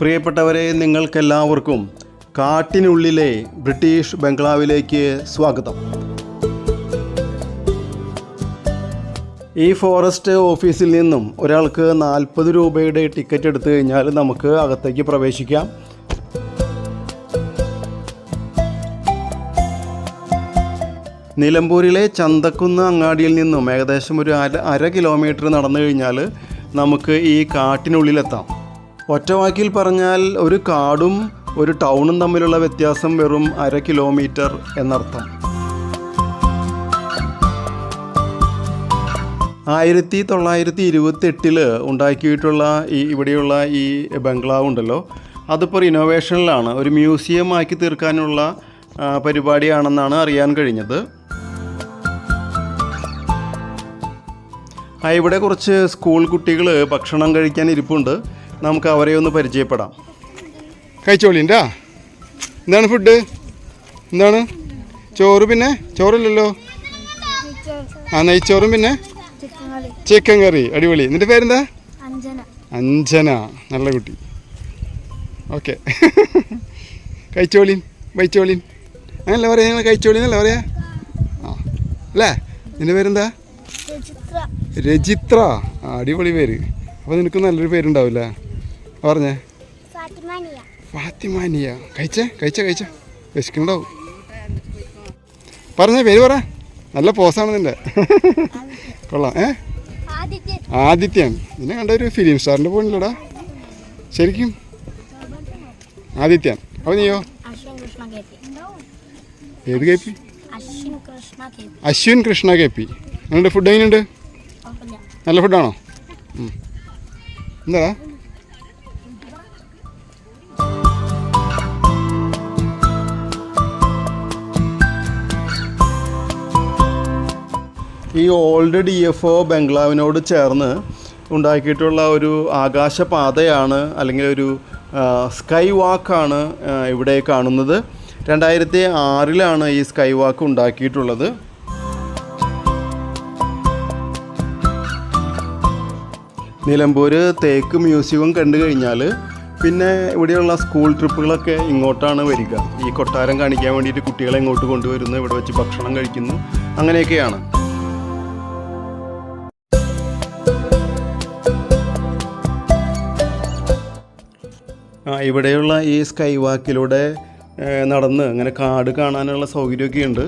പ്രിയപ്പെട്ടവരെ നിങ്ങൾക്കെല്ലാവർക്കും കാട്ടിനുള്ളിലെ ബ്രിട്ടീഷ് ബംഗ്ലാവിലേക്ക് സ്വാഗതം. ഈ ഫോറസ്റ്റ് ഓഫീസിൽ നിന്നും ഒരാൾക്ക് നാൽപ്പത് രൂപയുടെ ടിക്കറ്റ് എടുത്തു കഴിഞ്ഞാൽ നമുക്ക് അകത്തേക്ക് പ്രവേശിക്കാം. നിലമ്പൂരിലെ ചന്തക്കുന്ന് അങ്ങാടിയിൽ നിന്നും ഏകദേശം ഒരു അര അര കിലോമീറ്റർ നടന്നു കഴിഞ്ഞാൽ നമുക്ക് ഈ കാട്ടിനുള്ളിലെത്താം. ഒറ്റവാക്കിൽ പറഞ്ഞാൽ ഒരു കാടും ഒരു ടൗണും തമ്മിലുള്ള വ്യത്യാസം വെറും അര കിലോമീറ്റർ എന്നർത്ഥം. ആയിരത്തി തൊള്ളായിരത്തി ഇരുപത്തെട്ടിൽ ഉണ്ടാക്കിയിട്ടുള്ള ഈ ഇവിടെയുള്ള ഈ ബംഗ്ലാവ് ഉണ്ടല്ലോ. അതിപ്പോൾ റിനോവേഷനിലാണ് ഒരു മ്യൂസിയം ആക്കി തീർക്കാനുള്ള പരിപാടിയാണെന്നാണ് അറിയാൻ കഴിഞ്ഞത്. ആ ഇവിടെ കുറച്ച് സ്കൂൾ കുട്ടികൾ ഭക്ഷണം കഴിക്കാൻ ഇരിപ്പുണ്ട്. നമുക്ക് അവരെ ഒന്ന് പരിചയപ്പെടാം. കഴിച്ചോളിന്റെ എന്താണ് ഫുഡ്? എന്താണ്? ചോറ് പിന്നെ? ചോറില്ലല്ലോ? ആ നെയ്ച്ചോറും പിന്നെ? ചിക്കൻ കറി. അടിപൊളി. എന്നിട്ട് പേരെന്താ? അഞ്ജന. അഞ്ജന. നല്ല കുട്ടി. ഓക്കെ. കഴിച്ചോളിൻ. വൈച്ചോളിൻ. അങ്ങനല്ല പറയാ? നിങ്ങൾ കഴിച്ചോളിൻ അല്ല പറയാ? ആ. അല്ലേ? നിന്റെ പേരെന്താ? രജിത്ര അടിപൊളി പേര്. അപ്പോൾ നിനക്ക് നല്ലൊരു പേരുണ്ടാവില്ലേ? പറഞ്ഞേ. ഫാത്തിമാനിയ. കഴിച്ചേ കഴിച്ചേ കഴിച്ച. വിശക്കുന്നുണ്ടാവും. പറഞ്ഞേ പേര് പറ. നല്ല പോസാണ് നിന്റെ. കൊള്ളാം ഏ? ആദിത്യൻ. നിന്നെ കണ്ട ഒരു ഫിലിം സ്റ്റാറിന്റെ പോണില്ലടാ. ശരിക്കും. ആദിത്യൻ. അപ്പോൾ നീയോ? ഏത് K P? Ashwin Krishna K P. നിങ്ങളുടെ ഫുഡ് എങ്ങനെയുണ്ട്? നല്ല ഫുഡാണോ എന്താ എന്താടാ? ഈ ഓൾഡ് ഡി എഫ് ഒ ബംഗ്ലാവിനോട് ചേർന്ന് ഉണ്ടാക്കിയിട്ടുള്ള ഒരു ആകാശപാതയാണ് അല്ലെങ്കിൽ ഒരു സ്കൈ വാക്കാണ് ഇവിടെ കാണുന്നത്. രണ്ടായിരത്തി ആറിലാണ് ഈ സ്കൈ വാക്ക് ഉണ്ടാക്കിയിട്ടുള്ളത്. നിലമ്പൂർ തേക്ക് മ്യൂസിയവും കണ്ടു കഴിഞ്ഞാൽ പിന്നെ ഇവിടെയുള്ള സ്കൂൾ ട്രിപ്പുകളൊക്കെ ഇങ്ങോട്ടാണ് വരിക. ഈ കൊട്ടാരം കാണിക്കാൻ വേണ്ടിയിട്ട് കുട്ടികളെ ഇങ്ങോട്ട് കൊണ്ടുവരുന്നു ഇവിടെ വെച്ച് ഭക്ഷണം കഴിക്കുന്നു അങ്ങനെയൊക്കെയാണ്. ഇവിടെയുള്ള ഈ സ്കൈ വാക്കിലൂടെ നടന്ന് അങ്ങനെ കാട് കാണാനുള്ള സൗകര്യമൊക്കെ ഉണ്ട്.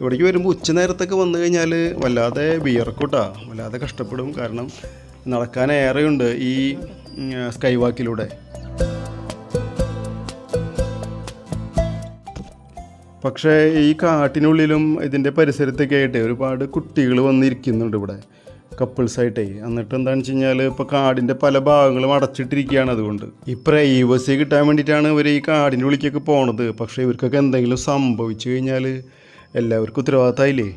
ഇവിടേക്ക് വരുമ്പോൾ ഉച്ച നേരത്തൊക്കെ വന്നു കഴിഞ്ഞാൽ വല്ലാതെ വിയർക്കൂട്ടാ. വല്ലാതെ കഷ്ടപ്പെടും. കാരണം നടക്കാൻ ഏറെയുണ്ട് ഈ സ്കൈ വാക്കിലൂടെ പക്ഷേ ഈ കാട്ടിനുള്ളിലും ഇതിന്റെ പരിസരത്തൊക്കെ ആയിട്ട് ഒരുപാട് കുട്ടികൾ വന്നിരിക്കുന്നുണ്ട് ഇവിടെ. കപ്പിൾസായിട്ടേ. എന്നിട്ട് എന്താണെന്ന് വെച്ച് കഴിഞ്ഞാൽ ഇപ്പോൾ കാടിന്റെ പല ഭാഗങ്ങളും അടച്ചിട്ടിരിക്കുകയാണ് അതുകൊണ്ട്. ഈ പ്രൈവസി കിട്ടാൻ വേണ്ടിയിട്ടാണ് ഇവർ ഈ കാടിന്റെ ഉള്ളിലേക്കൊക്കെ പോണത്. പക്ഷേ ഇവർക്കൊക്കെ എന്തെങ്കിലും സംഭവിച്ചു കഴിഞ്ഞാൽ എല്ലാവർക്കും ഉത്തരവാദിത്തമായില്ലേ?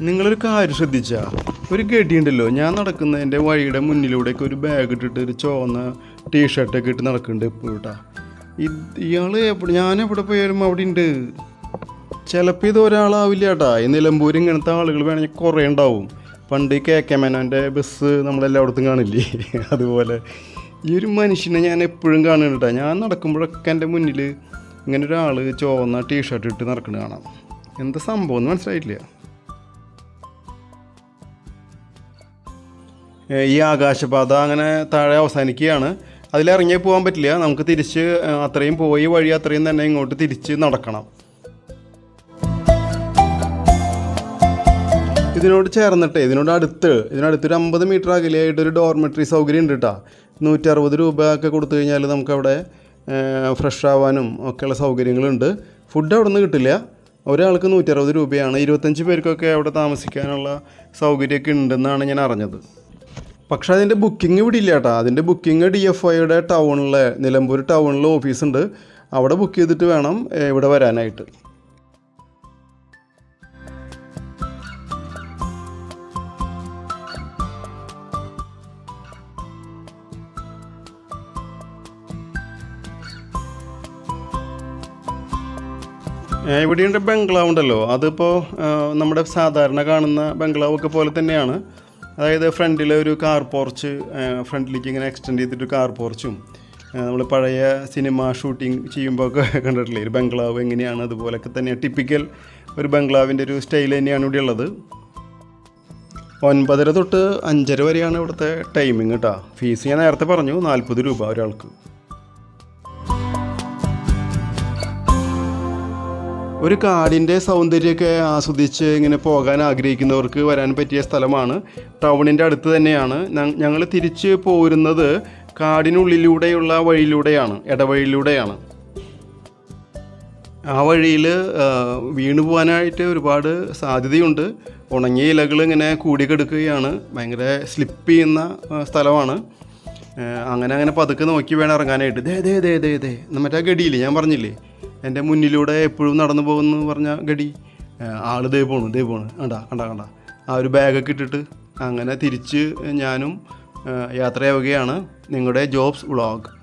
നിങ്ങളൊരു കാര്യം ശ്രദ്ധിച്ചാ. ഒരു ഗഡിയുണ്ടല്ലോ ഞാൻ നടക്കുന്നതിന്റെ വഴിയുടെ മുന്നിലൂടെയൊക്കെ ഒരു ബാഗ് ഇട്ടിട്ട് ഒരു ചുവന്ന ടീഷർട്ടൊക്കെ ഇട്ട് നടക്കുന്നുണ്ട് എപ്പോഴും കേട്ടാ ഇയാൾ എവിടെ ഞാൻ എവിടെ പോയാലും അവിടെ ഉണ്ട് ചിലപ്പോൾ ഇത് ഒരാളാവില്ല കേട്ടാ ഈ നിലമ്പൂർ ഇങ്ങനത്തെ ആളുകൾ വേണമെങ്കിൽ കുറേ ഉണ്ടാവും. പണ്ട് കെ കെ മേനോന്റെ ബസ് നമ്മളെല്ലായിടത്തും കാണില്ലേ? അതുപോലെ ഈ ഒരു മനുഷ്യനെ ഞാൻ എപ്പോഴും കാണുന്നുണ്ട്. ഞാൻ നടക്കുമ്പോഴൊക്കെ എന്റെ മുന്നിൽ ഇങ്ങനെ ഒരാൾ ചുവന്ന ടീഷർട്ട് ഇട്ട് നടക്കുന്നത് കാണാം. എന്താ സംഭവം എന്ന് മനസ്സിലായിട്ടില്ല. ഈ ആകാശപാത അങ്ങനെ താഴെ അവസാനിക്കുകയാണ്. അതിലിറങ്ങി പോകാൻ പറ്റില്ല. നമുക്ക് തിരിച്ച് അത്രയും പോയി വഴി അത്രയും തന്നെ ഇങ്ങോട്ട് തിരിച്ച് നടക്കണം. ഇതിനോട് ചേർന്നിട്ട് ഇതിനോട് അടുത്ത് ഇതിനടുത്ത് ഒരു അമ്പത് മീറ്റർ അകലെയായിട്ട് ഒരു ഡോർമെട്രി സൗകര്യം ഉണ്ട് കേട്ടോ നൂറ്റി അറുപത് രൂപ ഒക്കെ കൊടുത്തു കഴിഞ്ഞാൽ നമുക്കവിടെ ഫ്രഷ് ആവാനും ഒക്കെയുള്ള സൗകര്യങ്ങളുണ്ട്. ഫുഡ് അവിടെ നിന്ന് കിട്ടില്ല. ഒരാൾക്ക് നൂറ്റി അറുപത് രൂപയാണ്. ഇരുപത്തഞ്ച് പേർക്കൊക്കെ അവിടെ താമസിക്കാനുള്ള സൗകര്യമൊക്കെ ഉണ്ടെന്നാണ് ഞാൻ അറിഞ്ഞത്. പക്ഷേ അതിന്റെ ബുക്കിംഗ് ഇവിടെ ഇല്ല കേട്ടോ അതിന്റെ ബുക്കിംഗ് ഡി എഫ് ഐയുടെ ടൗണിലെ നിലമ്പൂർ ടൗണിലെ ഓഫീസുണ്ട് അവിടെ ബുക്ക് ചെയ്തിട്ട് വേണം ഇവിടെ വരാനായിട്ട്. ഇവിടെയുണ്ട് ബംഗ്ലാവ് ഉണ്ടല്ലോ. അതിപ്പോൾ നമ്മുടെ സാധാരണ കാണുന്ന ബംഗ്ലാവ് ഒക്കെ പോലെ തന്നെയാണ്. അതായത് ഫ്രണ്ടിൽ ഒരു കാർ പോർച്ച് ഫ്രണ്ടിലേക്ക് ഇങ്ങനെ എക്സ്റ്റെൻഡ് ചെയ്തിട്ട് കാർ പോർച്ചും നമ്മൾ പഴയ സിനിമ ഷൂട്ടിംഗ് ചെയ്യുമ്പോൾ ഒക്കെ കണ്ടിട്ടില്ലേ? ഒരു ബംഗ്ലാവ് എങ്ങനെയാണ് അതുപോലൊക്കെ തന്നെ. ടിപ്പിക്കൽ ഒരു ബംഗ്ലാവിന്റെ ഒരു സ്റ്റൈൽ തന്നെയാണ് ഇവിടെ ഉള്ളത്. ഒൻപതര തൊട്ട് അഞ്ചര വരെയാണ് ഇവിടുത്തെ ടൈമിങ് കേട്ടോ ഫീസ് ഞാൻ നേരത്തെ പറഞ്ഞു നാൽപ്പത് രൂപ ഒരാൾക്ക്. ഒരു കാടിന്റെ സൗന്ദര്യമൊക്കെ ആസ്വദിച്ച് ഇങ്ങനെ പോകാൻ ആഗ്രഹിക്കുന്നവർക്ക് വരാൻ പറ്റിയ സ്ഥലമാണ്. ടൗണിന്റെ അടുത്ത് തന്നെയാണ്. ഞങ്ങൾ തിരിച്ച് പോരുന്നത് കാടിനുള്ളിലൂടെയുള്ള വഴിയിലൂടെയാണ് ഇടവഴിയിലൂടെയാണ്. ആ വഴിയിൽ വീണു പോകാനായിട്ട് ഒരുപാട് സാധ്യതയുണ്ട്. ഉണങ്ങിയ ഇലകൾ ഇങ്ങനെ കൂടിക്കെടുക്കുകയാണ്. ഭയങ്കര സ്ലിപ്പ് ചെയ്യുന്ന സ്ഥലമാണ്. അങ്ങനെ അങ്ങനെ പതുക്കെ നോക്കി വേണം ഇറങ്ങാനായിട്ട്. ദേ ദേ ദേ ദേ ദേ മറ്റേ ഗടിയില്ലേ ഞാൻ പറഞ്ഞില്ലേ? എന്റെ മുന്നിലൂടെ എപ്പോഴും നടന്നു പോകുന്നു പറഞ്ഞ ഗടി ആ, ആൾ ദേ പോണു ദേ പോണു. കണ്ടാ കണ്ടാ കണ്ടാ. ആ ഒരു ബാഗൊക്കെ ഇട്ടിട്ട് അങ്ങനെ തിരിച്ച് ഞാനും യാത്രയാവുകയാണ് നിങ്ങളുടെ ജോബ്സ് വ്ളോഗ്.